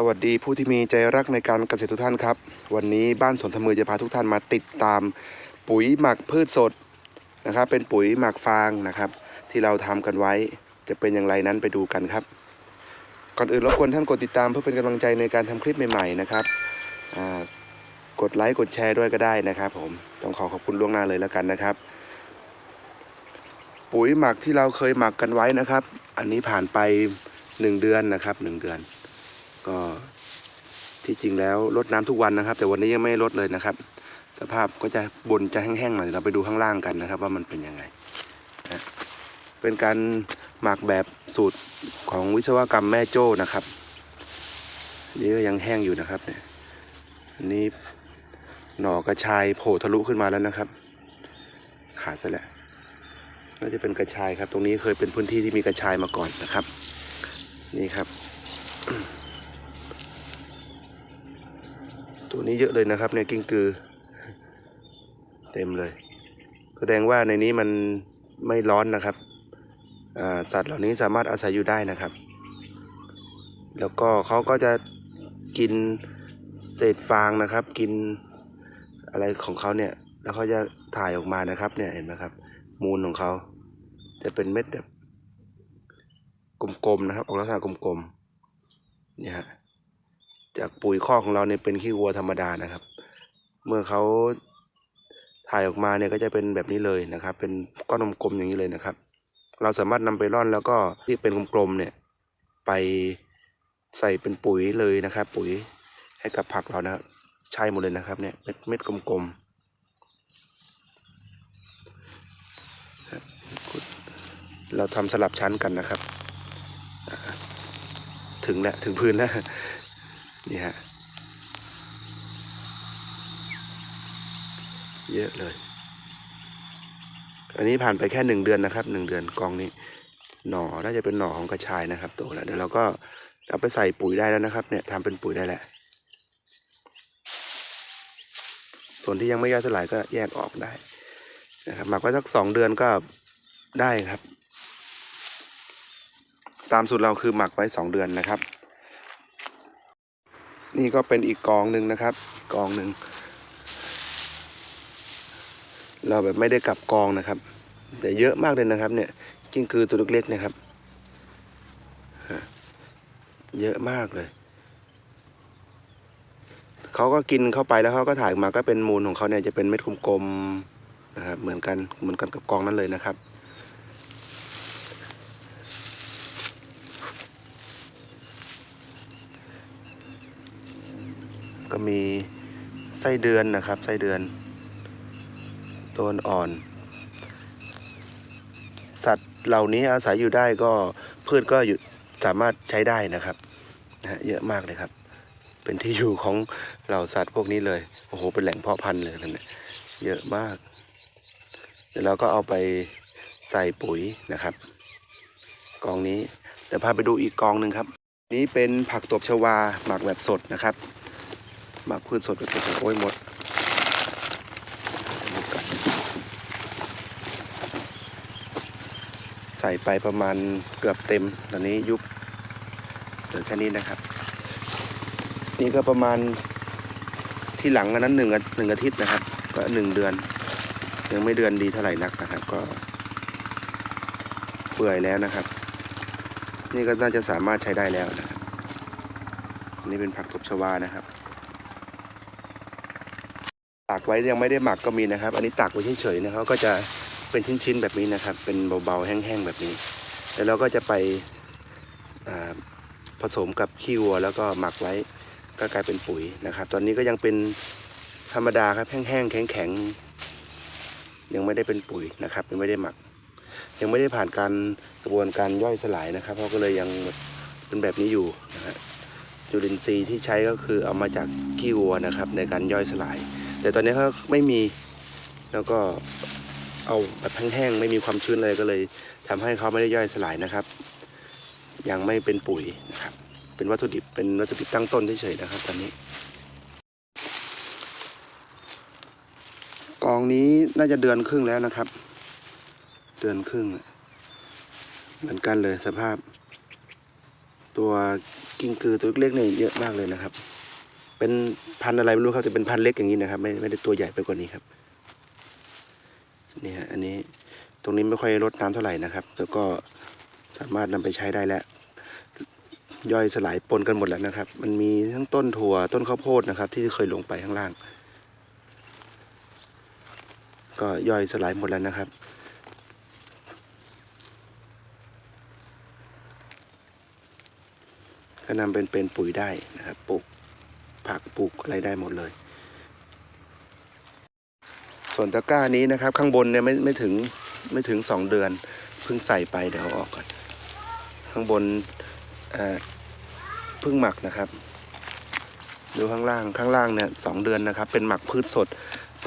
สวัสดีผู้ที่มีใจรักในการเกษตรทุกท่านครับ วันนี้บ้านสวนทมือจะพาทุกท่านมาติดตามปุ๋ยหมักพืชสดนะครับ เป็นปุ๋ยหมักฟางนะครับ ที่เราทำกันไว้จะเป็นอย่างไรนั้นไปดูกันครับ ก่อนอื่นรบกวนท่านกดติดตามเพื่อเป็นกำลังใจในการทำคลิปใหม่ๆนะครับกดไลค์กดแชร์ด้วยก็ได้นะครับ ผมต้องขอขอบคุณล่วงหน้าเลยแล้วกันนะครับ ปุ๋ยหมักที่เราเคยหมักกันไว้นะครับ อันนี้ผ่านไปหนึ่งเดือนนะครับหนึ่งเดือน ก็ที่จริงแล้วรดน้ำทุกวันนะครับ แต่วันนี้ยังไม่รดเลยนะครับ สภาพก็จะบนจะแห้งๆหน่อยเราไปดูข้างล่างกันนะครับ ว่ามันเป็นยังไงนะเป็นการหมักแบบสูตรของวิศวกรรมแม่โจ้นะครับนนี่ก็ยังแห้งอยู่นะครับเนี่ยอันนี้หน่อกระชายโผล่ทะลุขึ้นมาแล้วนะครับ ขาดซะแล้วน่าจะเป็นกระชายครับ ตรงนี้เคยเป็นพื้นที่ที่มีกระชายมาก่อนนะครับ นี่ครับ ตัวนี้เยอะเลยนะครับเนี่ยกิ้งกือ เต็มเลย แสดงว่าในนี้มันไม่ร้อนนะครับสัตว์เหล่านี้สามารถอาศัยอยู่ได้นะครับ แล้วก็เขาก็จะกินเศษฟางนะครับ กินอะไรของเขาเนี่ย แล้วเขาจะถ่ายออกมานะครับ เนี่ยเห็นไหมครับ มูลของเขาจะเป็นเม็ดแบบกลมๆนะครับ ออกลักษณะกลมๆเนี่ยฮะ จากปุ๋ยคอกของเราเนี่ยเป็นขี้วัวธรรมดานะครับ เมื่อเขาถ่ายออกมาเนี่ยก็จะเป็นแบบนี้เลยนะครับ เป็นก้อนกลมๆอย่างนี้เลยนะครับ เราสามารถนำไปร่อนแล้วก็ที่เป็นกลมๆเนี่ยไปใส่เป็นปุ๋ยเลยนะครับ ปุ๋ยให้กับผักเรานะครับใช่หมดเลยนะครับเนี่ยเม็ดเม็ดกลมๆเราทำสลับชั้นกันนะครับ ถึงแล้ว ถึงพื้นแล้ว นี่ฮะ เยอะเลย อันนี้ผ่านไปแค่หนึ่งเดือนนะครับหนึ่งเดือนกองนี้ หน่อน่าจะเป็นหน่อของกระชายนะครับโตแล้วเดี๋ยวเราก็เอาไปใส่ปุ๋ยได้แล้วนะครับ เนี่ยทำเป็นปุ๋ยได้แหละ ส่วนที่ยังไม่ย่อยสลายก็แยกออกได้นะครับหมักไว้สักสองเดือนก็ได้ครับ ตามสูตรเราคือหมักไว้สองเดือนนะครับ นี่ก็เป็นอีกกองหนึ่งนะครับ กองหนึ่ง เราแบบไม่ได้กลับกองนะครับ แต่เยอะมากเลยนะครับ เนี่ยกิ้งกือตัวเล็กๆนะครับ เยอะมากเลยเขาก็กินเข้าไปแล้วเขาก็ถ่ายออกมาก็เป็นมูลของเขาเนี่ยจะเป็นเม็ดกลมๆนะครับ เหมือนกันเหมือนกันกับกองนั้นเลยนะครับ ก็มีไส้เดือนนะครับไส้เดือนตัวอ่อน สัตว์เหล่านี้อาศัยอยู่ได้ก็พืชก็อยู่สามารถใช้ได้นะครับนะเยอะมากเลยครับ เป็นที่อยู่ของเหล่าสัตว์พวกนี้เลยโอ้โหเป็นแหล่งเพาะพันธุ์เลยนั่นแหละเยอะมาก เดี๋ยวเราก็เอาไปใส่ปุ๋ยนะครับ กองนี้เดี๋ยวพาไปดูอีกกองหนึ่งครับ นี้เป็นผักตบชวาหมักแบบสดนะครับ มักพืชสดแบบสดโอ้ยหมดใส่ไปประมาณเกือบเต็ม ตอนนี้ยุบเหลือแค่นี้นะครับ นี่ก็ประมาณที่หลังอันนั้นหนึ่งหนึ่งอาทิตย์นะครับ ก็หนึ่งเดือน ยังไม่เดือนดีเท่าไหร่นักนะครับ ก็เปื่อยแล้วนะครับ นี่ก็น่าจะสามารถใช้ได้แล้วนะครับนี่เป็นผักตบชวานะครับากไว้ยังไม่ได้หมักก็มีนะครับ อันนี้ตากไว้เฉยๆนะครับ ก็จะเป็นชิ้นๆแบบนี้นะครับ เป็นเบาๆแห้งๆแบบนี้ แล้วเราก็จะไปผสมกับขี้วัวแล้วก็หมักไว้ก็กลายเป็นปุ๋ยนะครับ ตอนนี้ก็ยังเป็นธรรมดาครับแห้งๆแข็งๆยังไม่ได้เป็นปุ๋ยนะครับยังไม่ได้หมัก ยังไม่ได้ผ่านการกระบวนการย่อยสลายนะครับ เพราะก็เลยยังเป็นแบบนี้อยู่นะฮะจุลินทรีย์ที่ใช้ก็คือเอามาจากขี้วัวนะครับ ในการย่อยสลาย แต่ตอนนี้เขาไม่มีแล้วก็เอาแบบแห้งๆไม่มีความชื้นเลยก็เลยทำให้เขาไม่ได้ย่อยสลายนะครับ ยังไม่เป็นปุ๋ยนะครับ เป็นวัตถุดิบเป็นวัตถุดิบตั้งต้นเฉยๆนะครับ ตอนนี้ กองนี้น่าจะเดือนครึ่งแล้วนะครับ เดือนครึ่ง เหมือนกันเลยสภาพ ตัวกิ้งกือตัวเล็กๆเนี่ยเยอะมากเลยนะครับ เป็นพันธุ์อะไรไม่รู้ครับจะเป็นพันธุ์เล็กอย่างนี้นะครับ ไม่ไม่ได้ตัวใหญ่ไปกว่านี้ครับนี่ฮะอันนี้ตรงนี้ไม่ค่อยลดน้ำเท่าไหร่นะครับ แล้วก็สามารถนำไปใช้ได้แล้ว ย่อยสลายปนกันหมดแล้วนะครับ มันมีทั้งต้นถั่วต้นข้าวโพดนะครับ ที่เคยลงไปข้างล่าง ก็ย่อยสลายหมดแล้วนะครับก็นำเป็นเป็นปุ๋ยได้นะครับปลูก ผักปลูกอะไรได้หมดเลย ส่วนตะกร้านี้นะครับ ข้างบนเนี่ยไม่ไม่ถึงไม่ถึงสองเดือนเพิ่งใส่ไปเดี๋ยวเอาออกก่อน ข้างบนเพิ่งหมักนะครับดูข้างล่างข้างล่างเนี่ยสองเดือนนะครับ เป็นหมักพืชสด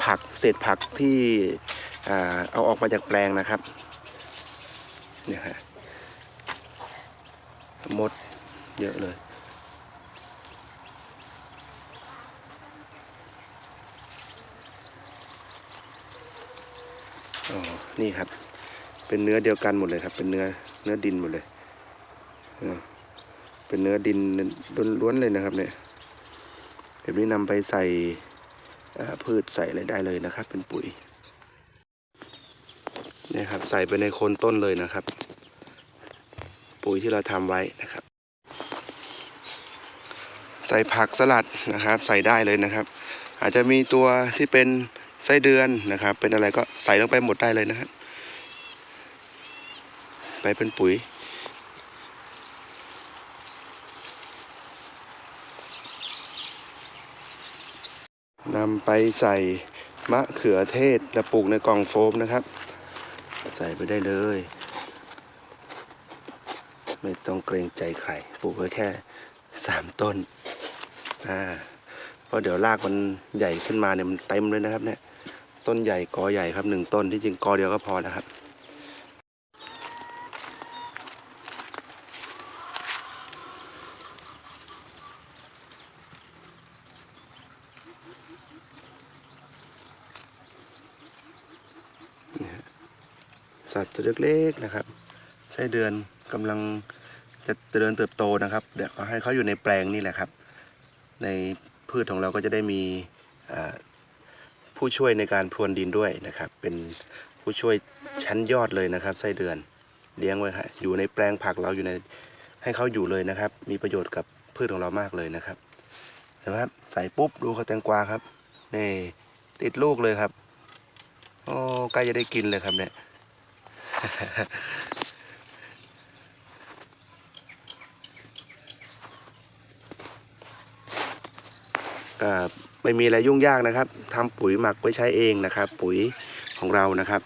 ผักเศษผักที่เอาออกมาจากแปลงนะครับเนี่ยฮะมดเยอะเลย อ๋อ นี่ครับ เป็นเนื้อเดียวกันหมดเลยครับ เป็นเนื้อเนื้อดินหมดเลย เป็นเนื้อดินล้วนๆเลยนะครับ เนี่ยแบบนี้นำไปใส่พืชใส่อะไรได้เลยนะครับ เป็นปุ๋ยนี่ครับใส่ไปในโคนต้นเลยนะครับ ปุ๋ยที่เราทำไว้นะครับ ใส่ผักสลัดนะครับ ใส่ได้เลยนะครับ อาจจะมีตัวที่เป็น ไส้เดือนนะครับ เป็นอะไรก็ใส่ลงไปหมดได้เลยนะครับไปเป็นปุ๋ย นำไปใส่มะเขือเทศและปลูกในกล่องโฟมนะครับ ใส่ไปได้เลย ไม่ต้องเกรงใจใครปลูกไว้แค่สามต้นอ่า เพราะเดี๋ยวรากมันใหญ่ขึ้นมาเนี่ยมันเต็มเลยนะครับ เนี่ย ต้นใหญ่กอใหญ่ครับหนึ่งต้นที่จริงกอเดียวก็พอแล้วครับสัตว์ตัวเล็กๆนะครับไส้เดือนกำลังจะเจริญเติบโตนะครับ เดี๋ยวก็ให้เขาอยู่ในแปลงนี่แหละครับ ใน พืชของเราก็จะได้มีผู้ช่วยในการพรวนดินด้วยนะครับ เป็นผู้ช่วยชั้นยอดเลยนะครับ ไส้เดือนเลี้ยงไว้ครับอยู่ในแปลงผักเราอยู่ในให้เขาอยู่เลยนะครับ มีประโยชน์กับพืชของเรามากเลยนะครับเห็นไหมครับใส่ปุ๊บดูเขาแตงกวาครับนี่ติดลูกเลยครับโอ้ใกล้จะได้กินเลยครับเนี่ย ก็ไม่มีอะไรยุ่งยากนะครับทำปุ๋ยหมักไว้ใช้เองนะครับ ปุ๋ยของเรานะครับ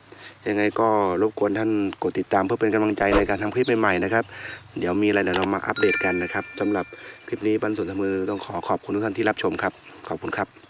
ยังไงก็รบกวนท่านกดติดตามเพื่อเป็นกำลังใจในการทำคลิปใหม่ๆนะครับ เดี๋ยวมีอะไรเดี๋ยวเรามาอัปเดตกันนะครับสำหรับคลิปนี้บรรสุนทมือต้องขอขอบคุณทุกท่านที่รับชมครับ ขอบคุณครับ